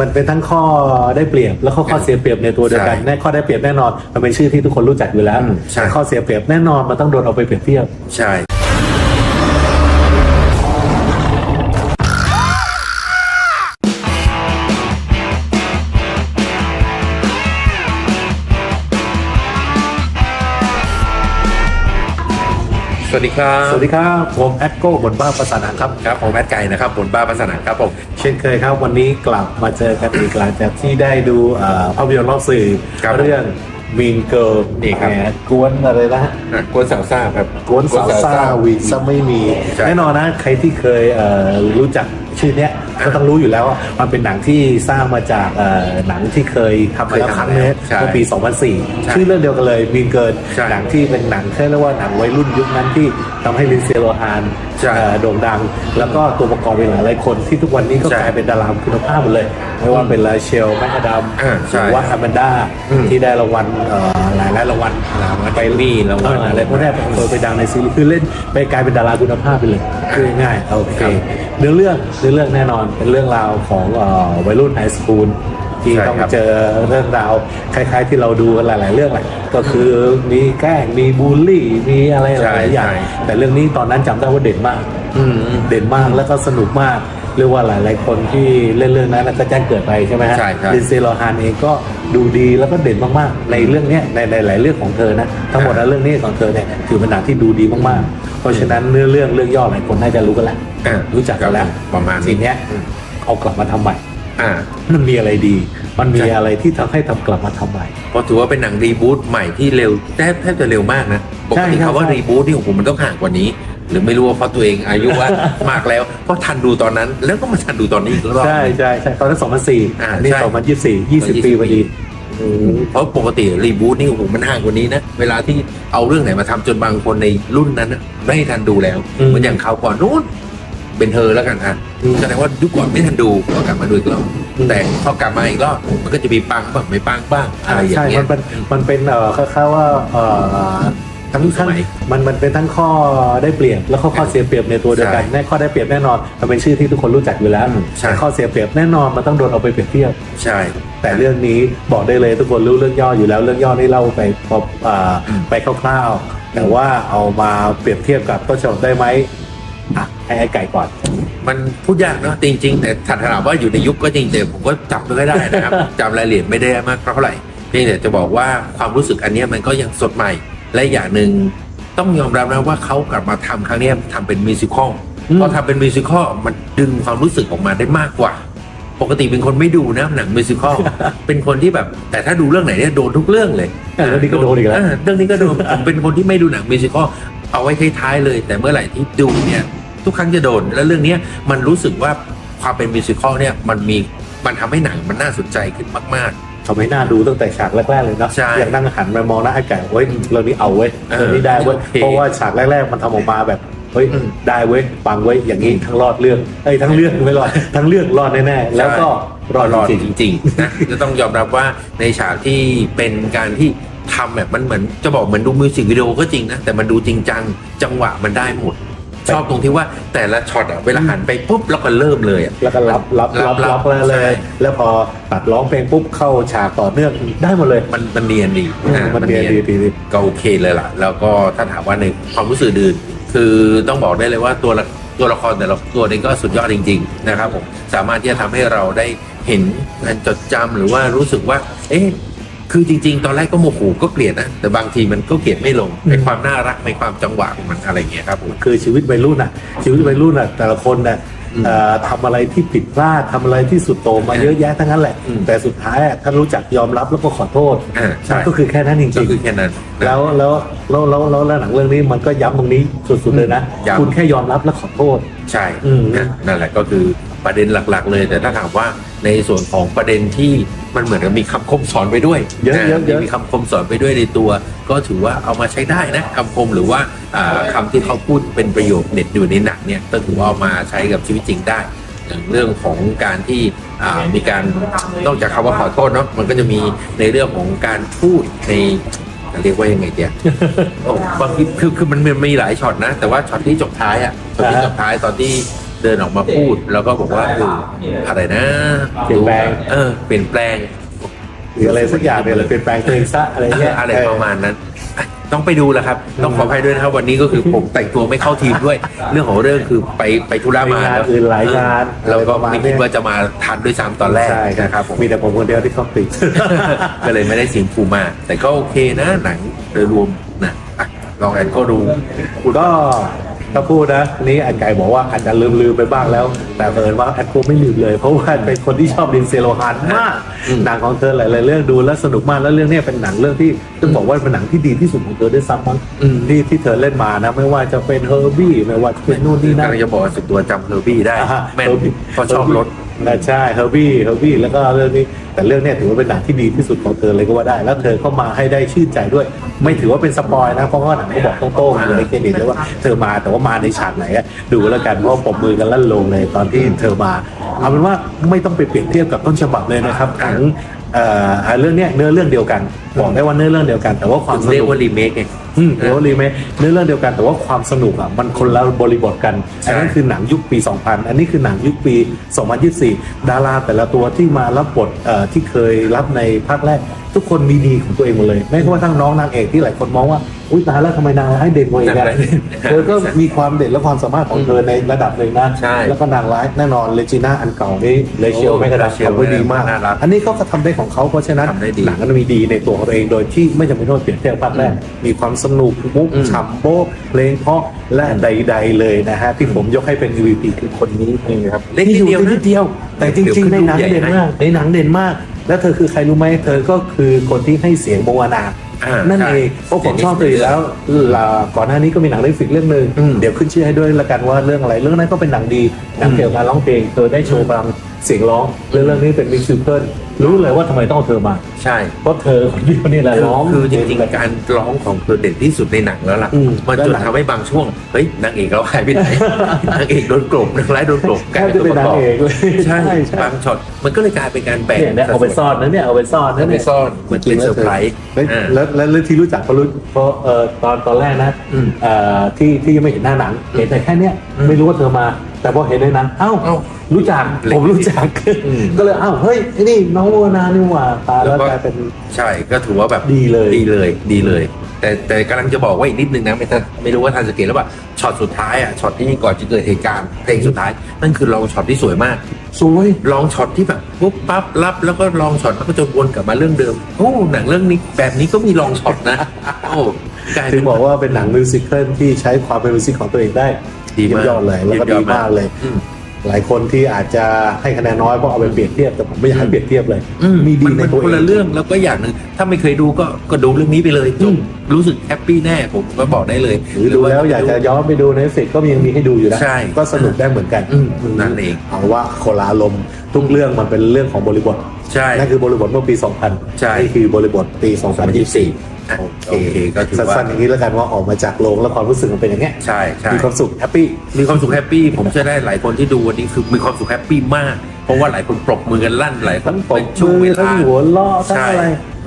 มันเป็นทั้งข้อได้เปรียบ แล้วก็ข้อเสียเปรียบในตัวเดียวกันใช่แน่ข้อได้เปรียบแน่นอน มันเป็นชื่อที่ทุกคนรู้จักอยู่แล้วอืมใช่ แต่ข้อเสียเปรียบแน่นอนมันต้องโดนเอาไปเปรียบเทียบ ใช่ สวัสดีครับ สวัสดีครับผมแอดโก้บนบ้าภาษาหนังครับครับผมแอดไก่นะครับบนบ้าภาษาหนังครับผมเช่นเคยครับ วันนี้กลับมาเจอกันอีกหลังจากที่ได้ดูเอ่อภาพยนตร์รอบสื่อครับเรื่องมีนเกิร์นี่ครับกวนอะไรนะฮะอะกวนสาวซ่าครับกวนสาวซ่าวีซะไม่มีใช่แน่นอนนะใครที่เคยเอ่อรู้จักชื่อเนี้ย ก็ต้องรู้อยู่แล้วว่ามันเป็นหนังที่สร้างมาจากเอ่อหนังที่เคยทำมาแล้วเคยทำครั้งนึงใช่เมื่อปี ใช่2004 ชื่อเรื่องเดียวกันเลยมีนเกินใช่หนังที่เป็นหนังแค่เรียกว่าหนังวัยรุ่นยุคนั้นที่ทำให้ลินเซียโลฮานใช่เอ่อโด่งดัง แล้วก็ตัวประกอบเป็นหลายๆคนที่ทุกวันนี้ก็ใช่กลายเป็นดาราคุณภาพหมดเลย ไม่ว่าเป็นลาเชลแมคอดัมอ่าใช่หรือว่าอาแมนด้าอืมที่ได้รางวัลเอ่อหลายๆรางวัลไปมีรางวัล เอออะไรพวกนี้ไปไปดังในซีรีส์คือเล่นไปกลายเป็นดาราคุณภาพไปเลยคือง่ายๆโอเค ครับ เนื้อเรื่องเนื้อเรื่องแน่นอนเป็นเรื่องราวของเอ่อวัยรุ่นไฮสคูลที่ใช่ต้องครับเจอเรื่องราวคล้าย ๆ ที่เราดูกันหลาย ๆ เรื่องแหละก็คือมีแกล้งมีบูลลี่มีอะไรหใช่ลายๆอย่างใช่แต่เรื่องนี้ตอนนั้นจำได้ว่าเด่นมากอืมเด่นมากแล้วก็สนุกมาก เรียกว่าหลาย ๆ คนที่เล่นเรื่องนั้นก็แจ้งเกิดไปใช่ไหมฮะใช่ครับลินเซโลฮานเองก็ดูดีแล้วก็เด่นมาก ๆ ในเรื่องเนี้ยในในหลายเรื่องของเธอนะทั้งหมดในเรื่องนี้ของเธอเนี่ยถือเป็นหนังที่ดูดีมาก ๆ เพราะฉะนั้นเนื้อเรื่องเรื่องย่อหลายคนน่าจะรู้กันแล้วอะรู้จักกันแล้วประมาณทีเนี้ยอืมเอากลับมาทำใหม่ อ่า มันมีอะไรดี มันมีใช่ อะไรที่ทำให้ทำกลับมาทำใหม่ เพราะถือว่าเป็นหนังรีบูตใหม่ที่เร็วแทบแทบจะเร็วมากนะปกติใช่ครับคำว่าใช่ รีบูตนี่ของผมมันต้องห่างกว่านี้ หรือไม่รู้ว่าเพราะตัวเองอายุว่ามากแล้วก็ทันดูตอนนั้น แล้วก็มาทันดูตอนนี้อีกรอบ ใช่ใช่ใช่ตอนนั้นสองพันสี่อ่านี่ใช่ สองพันยี่สิบสี่ยี่สิบปีพอดีอืมเพราะปกติรีบูตนี่โอ้โหมันห่างกว่านี้นะ เวลาที่เอาเรื่องไหนมาทำจนบางคนในรุ่นนั้นน่ะไม่ทันดูแล้วอืม เหมือนอย่างเขาวก่อนนู้นเป็นเธอแล้วกันอะอืมแสดงว่ายุคก่อนไม่ทันดูก็กลับมาดูอีกรอบอืมแต่พอกลับมาอีกรอบมันก็จะมีปังบ้างไม่ปังบ้างอะไรอย่าใช่งเงี้มัยนเป็นมันเป็นเอ่อคล้ายๆว่าเอ่อ ทั้งยุคสทั้งมัยมันมันเป็นทั้งข้อได้เปรียบ แล้วก็ข้อเสียเปรียบในตัวเดียวกันใช่แน่ข้อได้เปรียบแน่นอนมันเป็นชื่อที่ทุกคนรู้จักอยู่แล้วอืมใช่แต่ข้อเสียเปรียบแน่นอนมันต้องโดนเอาไปเปรียบเทียบใช่ แต่เรื่องนี้บอกได้เลยทุกคนรู้เรื่องย่ออยู่แล้วเรื่องย่อนี่เล่าไปพออ่าอืมไปคร่าวๆแต่ว่าเอามาเปรียบเทียบกับต้นฉบับได้ไหมอะให้ไอ้ไก่ก่อน มันพูดยากเนอะจริงๆแต่ถ้าถามว่าอยู่ในยุคก็จริงแต่ผมก็จับไม่ค่อยได้นะครับจำรายละเอียดไม่ได้มากเท่าไหร่เพียงแต่จะบอกว่าความรู้สึกอันเนี้ยมันก็ยังสดใหม่ และอย่างหนึ่งต้องยอมรับนะว่าเขากลับมาทำครั้งเนี้ยทำเป็นมิวสิควลอืมพอทำเป็นมิวสิควลมันดึงความรู้สึกออกมาได้มากกว่า ปกติเป็นคนไม่ดูนะหนังมิวสิควลเป็นคนที่แบบ แต่ถ้าดูเรื่องไหนเนี่ยโดนทุกเรื่องเลยอะเรื่องนี้ก็โดนอีกแล้วเเรื่องนี้ก็โดนผมเป็นคนที่ไม่ดูหนังมิวสิควลเอาไว้ท้ายๆเลย แต่เมื่อไหร่ที่ดูเนี่ยทุกครั้งจะโดน แล้วเรื่องเนี้ยมันรู้สึกว่าความเป็นมิวสิควลเนี่ยมันมีมันทำให้หนังมันน่าสนใจขึ้นมาก ทำให้น่าดูตั้งแต่ฉากแรกๆเลยเนาะใช่อย่างนั่งหันมามองหน้าไอ้ไก่เว้ยเรื่องนี้เอาเว้ยเออเรื่องนี้ได้เว้ยโอเคเพราะว่าฉากแรกๆมันทำออกมาแบบเฮ้ยอืมได้เว้ยปังเว้ยอย่างนี้ทั้งรอดเรื่องเอ้ยทั้งเรื่องไม่รอด ทั้งเรื่องรอดแน่ๆแล้วก็รอดรอดจจริงริงๆนะจะต้องยอมรับว่าในฉากที่เป็นการที่ทำแบบมันเหมือนจะบอกเหมือนดูมิวสิกวิดีโอก็จริงนะ แต่มันดูจริงจังจังหวะมันได้หมด ชอบตรงที่ว่าแต่ละช็อตอะเวลาหันไปปุ๊บแล้วก็เริ่มเลยอะๆแล้วก็รับรับรับรับรับแล้วเลยใช่แล้วพอตัดร้องเพลงปุ๊บเข้าฉากต่อเนื่องได้หมดเลยมันมันเนียนดีอืมะมันเนียนดีดีดีก็โอเคเลยล่ะ แล้วก็ถ้าถามว่าในความรู้สึกดื่นคือต้องบอกได้เลยว่าตัวละตัวละครแต่ละตัวนี้ก็สุดยอดจริง ๆ นะครับผมสามารถที่จะทำให้เราได้เห็นการจดจำหรือว่ารู้สึกว่า เอ๊ะ คือจริง ๆ ตอนแรกก็โมโหก็เกลียดนะแต่บางทีมันก็เกลียดไม่ลงในความน่ารักในความจังหวะของมันอะไรอย่างเงี้ยครับผมคือชีวิตวัยรุ่นอะ ชีวิตวัยรุ่นอะแต่ละคนน่ะอืมเอ่อทำอะไรที่ผิดพลาดทำอะไรที่สุดโต่งมาอืมเยอะแยะทั้งนั้นแหละอืมแต่สุดท้ายอะถ้ารู้จักยอมรับแล้วก็ขอโทษอ่าใช่ มันก็คือแค่นั้นจก็ริงคือแค่นั้นๆแล้วแล้วแล้วแล้วแล้วแล้วหนังเรื่องนี้มันก็ย้ำตรงนี้สุดๆเลยนะย้ำ คุณแค่ยอมรับและขอโทษ ใช่อืม นะนั่นแหละก็คือ ประเด็นหลักๆ เลย แต่ถ้าถามว่าในส่วนของประเด็นที่มันเหมือนกับมีคำคมสอนไปด้วยเยอะเยอะเยอะมีคำคมสอนไปด้วยในตัว ก็ถือว่าเอามาใช้ได้นะคำคมหรือว่าอ่าคำที่เขาพูดเป็นประโยคเด็ดอยู่ในหนังเนี่ยก็ถือว่าเอามาใช้กับชีวิตจริงได้อย่างเรื่องของการที่อ่ามีการนอกจากคำว่าขอโทษเนาะมันก็จะมีในเรื่องของการพูดในเรียกว่ายังไงเดียโอ้บางทีคือคือมันมันมีหลายช็อตนะ แต่ว่าช็อตที่จบท้ายอะช็อตที่จบท้ายตอนที่ เดินออกมาพูด แล้วก็บอกว่าเอออะไรนะเปลี่ยนแปลง เออเปลี่ยนแปลงหรืออะไรสักอย่างเนี่ยเลยเปลี่ยนแปลงตัวเองซะอะไรเงี้ยอะไรประมาณนั้นอะต้องไปดูแหละครับ ต้องขออภัยด้วยนะครับวันนี้ก็คือผมแต่งตัวไม่เข้าทีมด้วย เรื่องของเรื่องคือไปไปธุระมีมางานแล้วอื่นหลายงานแล้วก็อะไรประมาณไม่เนี้คิดยว่าจะมาทันด้วยซ้ำตอนแรกใช่นะครับผมมีแต่ผมคนเดียวที่เข้าติดก็เลยไม่ได้เสียงฟูมา แต่ก็โอเคนะหนังโดยรวมนะอะลองแอนก็ดูก็ ถ้าพูดนะอันนี้อันไก่บอกว่าอาจจะลืมลืมๆไปบ้างแล้ว แต่เอิญว่าแอนโกไม่ลืมเลย เพราะว่าเป็นคนที่ชอบลินเซโลฮานมากอืมหนังของเธอหลายๆเรื่องดูแล้วสนุกมากแล้วเรื่องเนี้ยเป็นหนังเรื่องที่ต้องบอกว่าเป็นหนังที่ดีที่สุดของเธอด้วยซ้ำมั้งอืมที่ที่เธอเล่นมานะไม่ว่าจะเป็นเฮอร์บี้ไม่ว่าจะเป็นนู่นนี่นั่นกำลังจะบอกว่าสุดตัวจำเฮอร์บี้ได้อ่าฮะแม่น Herbie เพราะชอบรถ นะใช่เฮอร์บี้เฮอร์บี้แล้วก็เรื่องนี้แต่เรื่องเนี้ยถือว่าเป็นหนังที่ดีที่สุดของเธอเลยก็ว่าได้ แล้วเธอเข้ามาให้ได้ชื่นใจด้วย ไม่ถือว่าเป็นสปอยนะเพราะว่าหนังเขาบอกโต้งๆอยู่ในเครดิตเลยว่าเธอมาแต่ว่ามาในฉากไหนอะดูแล้วกันเพราะว่าปมมือกันลั่นลงเลยตอนที่เธอมาเอาเป็นว่าไม่ต้องไปเปรียบเทียบกับต้นฉบับเลยนะครับหนัง เอ่ออ่าเรื่องเนี้ยเนื้อเรื่องเดียวกันบอกได้ว่าเนื้อเรื่องเดียวกัน แต่ว่าความสเรียนุกกว่ารีเมคไง อืมเดี๋ยวรีเมคเนื้อเรื่องเดียวกันแต่ว่าความสนุกอะมันคนละบริบทกันใช่ อันนั้นคือหนังยุคปี 2000 อันนี้คือหนังยุคปี 2024 ดาราแต่ละตัวที่มารับบทเอ่อที่เคยรับในภาคแรก ทุกคนมีดีของตัวเองหมดเลยแม้กระทั่งน้องนางเอกที่หลายคนมองว่า อุ้ยตายแล้วทำไมนางร้ายเด่นกว่าอีกอะนางร้ายเด่นเธอก็มีความเด่นและความสามารถของเธอในระดับหนึ่งนะใช่แล้วก็นางร้ายแน่นอนเลจิน่าอันเก่านี่เลเชียวโอ้ไม่กระดาษ Rachel ทำไว้ดีมาก น่ารักอันนี้เขาก็ทำได้ของเขาเพราะฉะนั้นทำได้ดีหนังก็มีดีในตัวของตัวเองโดยที่ไม่จำเป็นต้องเปลี่ยนแปลงภาคแรกมีความสนุกมุกอืม ฉ่ำโบ๊ะเพลงเพราะและใด ๆ เลยนะฮะที่ผมยกให้เป็น MVP คือคนนี้เองครับเล่นนิดเดียวที่อนะนิดเดียว แต่จริง ๆ ในหนังเดี๋ยวเด่นขึ้นรูปใหญ่มากในหนังเด่นมาก แล้วเธอคือใครรู้ไหมเธอก็คือคนที่ให้เสียงโมวานาอ่านั่นใช่เองเพราะผมชอบเธออยู่แล้วลาก่อนหน้านี้ก็มีหนังเรื่องฟิกเรื่องหนึ่งอืมเดี๋ยวขึ้นชื่อให้ด้วยละกันว่าเรื่องอะไรเรื่องนั้นก็เป็นหนังดีห นังเกี่ยวกับการร้องเพลงเธอได้โชว์พลังเสียงร้องเรื่องเรื่องนี้เป็นมิวสิควลรู้เลยว่าทำไมต้องเอาเธอมา ใช่เพราะเธอคนเดียวนี่แหละคือร้อง คือจริงๆ การร้องของเธอเด่นที่สุดในหนังแล้วล่ะ อืมมันจนแล้วหนังทำให้บางช่วง เฮ้ยนางเอกเราหายไปไหน นางเอกโดนกลบนางร้ายโดนกลบแทบจะเป็นนางเอกเลยใช่ใช่ใช่ บางช็อตมันก็เลยกลายเป็นการแบ่งเนี่ยเนี่ยเอาไปซ่อนนะเนี่ยเอาไปซ่อนนะเอาไปเนี่ยซ่อนเหมือนเป็นเซอร์ไพรส์แล้วอ่า แล้วแล้วแล้วที่รู้จักเพราะรู้เพราะเอ่อตอนตอนแรกนะอืมเอ่อที่ที่ยังไม่เห็นหน้าหนังเห็นแต่แค่เนี้ยอืมไม่รู้ว่าเธอมา แต่พอเห็นในหนังเอ้าเอ้ารู้จักเล็กผมรู้จัก อืม ก็เลยเอ้าเฮ้ยไอ้นี่น้องโมนานี่หว่าตายแล้วแล้วก็กลายเป็น ใช่ก็ถือว่าแบบดีเลย ดีเลยดีเลย แต่แต่กำลังจะบอกว่าอีกนิดนึงนะไม่ทันไม่รู้ว่าทันสังเกตแล้วว่าช็อตสุดท้ายอะช็อตที่ก่อนจะเกิดเหตุการณ์เพลงสุดท้าย นั่นคือลองช็อตที่สวยมาก สวย ลองช็อตที่แบบปุ๊บปั๊บรับแล้วก็ลองช็อตแล้วก็จะวนกลับมาเรื่องเดิมโอ้หนังเรื่องนี้แบบนี้ก็มีลองช็อตนะโอ้กลายถึเป็งนบอกว่าเป็นหนังมิวสิควลที่ใช้ความเป็นมิวสิกของตัวเองได้ ดีมากเยี่ยยอดเลยแล้วก็เยี่ยมยอดีดมากมากเลยอืมหลายคนที่อาจจะให้คะแนนน้อยเพราะเอาไปเปรียบเทียบแต่ผมไม่อยากให้เปรียบเทียบเลยอืมีดีมันในเป็นตัวคนเอละงเรื่องแล้วก็อย่างหนึ่งถ้าไม่เคยดูก็ก็ดูเรื่องนี้ไปเลยจอืบมรู้สึกแฮปปี้แน่ผมก็บอกได้เลยหรือดูแล้วอยากจะย้อนไปดูในเฟซก็ยังมีให้ดูอยู่นะใช่ก็สนุกได้เหมือนกันอืมนั่นเองเอาว่าโคลาลมณ์ทุกเรื่องมันเป็นเรื่องของบริบทใช่นั่นคือบริบทเมื่อปี 2000ใช่นี่คือบริบทปี 2024 อะโอโอเคก็ถือว่าสั้นๆอย่างนี้แล้วกันว่าออกมาจากโรงแล้วความรู้สึกมันเป็นอย่างเงี้ยใช่ใช่มีความสุขแฮปปี้มีความสุขแฮปปี้ผมเชื่อได้หลายคนที่ดูวันนี้คือมีความสุขแฮปปี้มาก เพราะว่าหลายคนปรบมือกันลั่นหลายคนทั้งปรบเป็นช่วงมืเวอทั้งลาหัวเราะทั้งใช่อะไร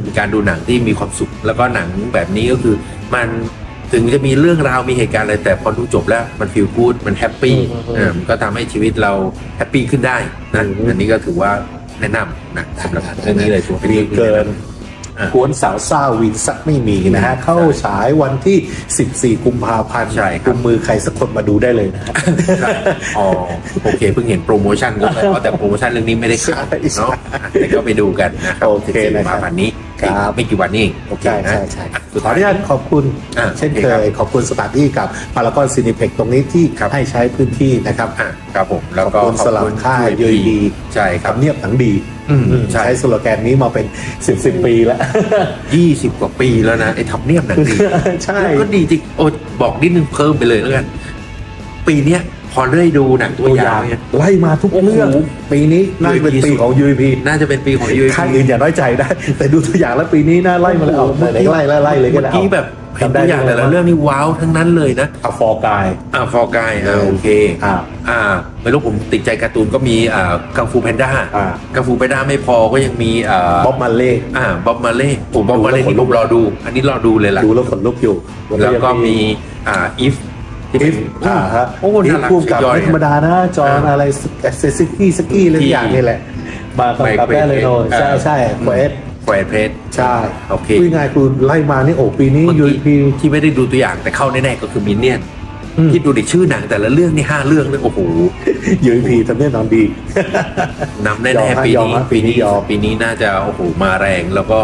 มีการดูหนังที่มีความสุขแล้วก็หนังแบบนี้ก็คือมันถึงจะมีเรื่องราวมีเหตุการณ์อะไรแต่พอดูจบแล้วมันฟีลกู๊ดมันแฮปปี้อืมเออมันก็ทำให้ชีวิตเราแฮปปี้ขึ้นได้นะอืมอันนี้ก็ถือว่าแนะนำนะสำหรับเรื่องนี้เลยถือว่าเป็นมีรื่องที่เกิแะนนำอะ กวนสาวซ่าวินสักไม่มีนะฮะ เข้าฉายวันที่ 14 กุมภาพันธ์ใช่ครับกุมมือใครสักคนมาดูได้เลยนะฮะใช่อ๋อโอเคเพิ่งเห็นโปรโมชั่นก็เลยเพราะแต่โปรโมชั่นเรื่องนี้ไม่ได้ขายใช่ใช่เนาะอะแต่ก็ไปดูกันนะครับโอเค14นะครับกุมภาพันธ์นี้ ครับ ไม่กี่วันนี้เองโอเคใช่นะใช่ใช่อะสุดขอท้าอยนุญาตขอบคุณอะเช่นโอเคเคครับยขอบคุณสถานที่กับพารากอนซีนิเพ็กตรงนี้ที่ครับ ให้ใช้พื้นที่นะครับ อะครับผมแล้วก็ขอบคุณสลับค่าย UAP UAP ใช่ครับ ทำเนียบหนังดีอืมอืมใช่ ใช้สโลแกนนี้มาเป็น 10 10 ปีแล้ว ยี่สิบกว่าปีแล้วนะไอ้ทำเนียบหนังดี ใช่แล้วก็ดีจริงโอ้บอกนิดนึงเพิ่มไปเลยแล้วกัน ปีเนี้ย พอได้ดูหนังตัวอย่างเนี่ย ไล่มาทุกเรื่อง โอ้โหปีนี้น่าจะเป็นปีของ UAP น่าจะเป็นปีของ UAP ค่ายอื่นอย่าน้อยใจได้ แต่ดูตัวอย่างแล้วปีนี้น่าไล่มาเลยเอาโอ้โหไหนๆไล่ไล่ไล่เลยก็เมื่อได้กี้แบบเห็นตัวอย่างแต่ละเรื่องนี่ว้าวทั้งนั้นเลยนะอะฟอร์กาย อ่าฟอร์กายอ่าโอเค อ่า อ่าไม่รู้ผมติดใจการ์ตูนก็มีอ่ากังฟูแพนด้าอ่า กังฟูแพนด้าไม่พอก็ยังมีอ่าบ๊อบมาเล่อ่าบ๊อบมาเล่ผมบ๊อบมาเล่ดูแล้วขนลุนี่ผกมรอดู อันนี้รอดูเลยล่ะ ดูแล้วขนลุกอยู่แล้วก็มีอ่า if ที่ เป็นอ่าฮะโอ้น่ารักพูดกับสุดยอดไม่ธรรมดานะ จอห์นอะไรเซซิกี้สกี้อะไรอย่างนี่แหละ มากำกับไม่ได้เลยโนเออใช่ใช่เควสแควร์เพรสใช่โอเคพูดง่ายคือไล่มานี่โอ้ปีนี้เมื่อยูกี้พีที่ไม่ได้ดูตัวอย่างแต่เข้าแน่ๆก็คือมินเนี่ยนอืมที่ดูดิชื่อหนังแต่ละเรื่องนี่ห้าเรื่องเลยโอ้โหยูพีทำได้นอนดีนำแน่ยอมฮะๆปียอมนี้ฮะปีนี้ปีนี้ยอมปีนี้น่าจะโอ้โหมาแรงแล้วก็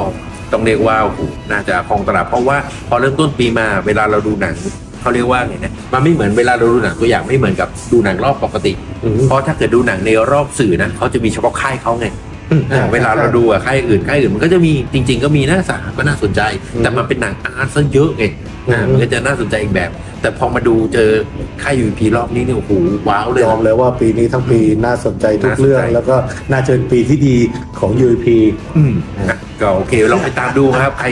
ต้องเรียกว่าโอ้โหน่าจะครองตลาดเพราะว่าพอเริ่มต้นปีมาเวลาเราดูหนัง เขาเรียกว่าไงนะมันไม่เหมือนเวลาเราดูหนังตัวอย่างไม่เหมือนกับดูหนังรอบปกติอืมเพราะถ้าเกิดดูหนังในรอบสื่อนะเขาจะมีเฉพาะค่ายเขาไงอ่าเวลาเราดูอะค่ายอื่นค่ายอื่นมันก็จะมีจริง ๆ ก็มีน่าสาก็น่าสนใจอืมแต่มันเป็นหนังอาร์ตซะเยอะไง อ่าอืมมันก็จะน่าสนใจอีกแบบ แต่พอมาดูเจอค่ายยูพีรอบนี้เนี่ยโอ้โหว้าวเลยยอมเลยว่าปีนี้ทั้งปีน่าสนใจทุกน่าสนใจเรื่อง แล้วก็น่าจะเป็นปีที่ดีของ UP อืมอะก็โอเคลองไปตามดูครับ ใคร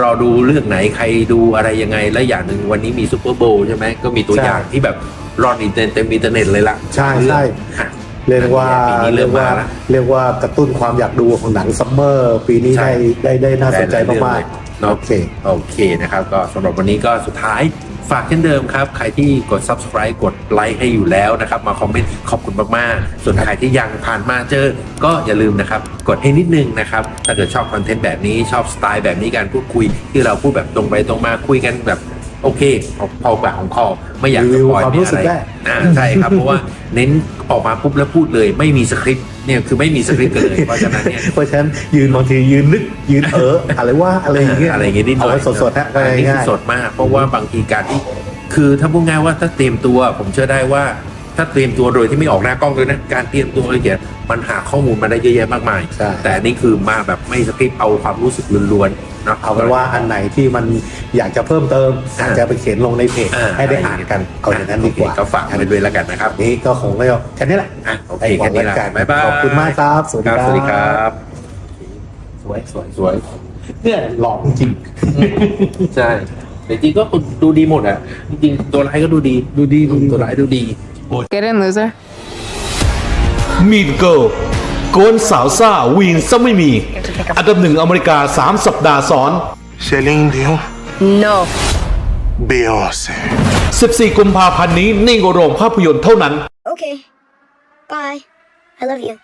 รอดูเรื่องไหนใครดูอะไรยังไง และอย่างหนึ่งวันนี้มีซูเปอร์โบว์ใช่ไหมก็มีตัวใช่อย่างที่แบบรอนอินเทอร์เต็มอินเทอร์เน็ตเลยล่ะ ใช่ใช่อะเรียกว่าปีนี้เริ่เรียมกมาว่าแล้วเรียกว่ากระตุ้นความอยากดูของหนังซัมเมอร์ ปีนี้ใช่ได้ได้ได้น่าสนใจหลายๆมากเรื่องเลยๆ โอเคโอเคนะครับ ก็สำหรับวันนี้ก็สุดท้ายฝากเช่นเดิมครับ ใครที่กด subscribe กดไลค์ให้อยู่แล้วนะครับ มาคอมเมนต์ขอบคุณมาก ๆ ส่วนใครที่ยังผ่านมาเจอ ก็อย่าลืมนะครับ กดให้นิดนึงนะครับ ถ้าเกิดชอบคอนเทนต์แบบนี้ชอบสไตล์แบบนี้การพูดคุย ที่เราพูดแบบตรงไปตรงมาคุยกันแบบ โอเคพอพอปากของคอไม่อยากรีสวิวปอยความไม่รู้อะสึกไรได้อ่าใช่ครับเพราะว่าเน้นออกมาปุ๊บแล้วพูดเลย ไม่มีสคริปต์เนี่ยคือไม่มีสคริปต์กันเลยเพราะฉะนั้นเนี่ยเพราะฉะนั้นยืนบางทียืนนึกยืนเอออะไรว่าอะไรอย่างเงี้ยอะไรอย่างเงี้ยนิดหน่เอาอยไว้สดๆฮะอันนี้คือง่ายสดมาก เพราะว่าบางทีการที่คือถ้าพูดง่ายว่าถ้าเตรียมตัวผมเชื่อได้ว่าถ้าเตรียมตัวโดยที่ไม่ออกหน้ากล้องเลยนะการเตรียมตัวอะไรเงี้ยมันหาข้อมูลมาได้เยอะแยะมากมายใช่แต่อันนี้คือมาแบบไม่สคริปต์เอาความรู้สึกล้วนๆ เนาะ เอาเป็นว่าอันไหนที่มันอยากจะเพิ่มเติมอาจจะไปเขียนลงในเพจอ่า ให้ได้อ่านกันเอาอย่างนั้นดีกว่าโอเคก็ฝากไปด้วยแล้วกันนะครับ นี้ก็คงไม่เอาแค่นี้แหละอะโอเคแค่นี้ละไว้ก่อบ๊ายบาย ขอบคุณมากครับ สวัสดีครับครับสวัสดีครับ สวยสวยสวยเนี่ยหล่อจริง ใช่แต่จริงๆก็ดูดีหมดอะ จริงๆตัวร้ายก็ดูดี ดูดีดูดีตัวร้ายดูดี Get in, loser. มีนเกิล โกนสาวซ่าวีนซะไม่มี อันดับหนึ่งอเมริกา 3 สัปดาห์ซ้อน Celine Dion, No. Beyonce. 14 กุมภาพันธ์นี้ในโรงภาพยนตร์เท่านั้น Okay. Bye. I love you.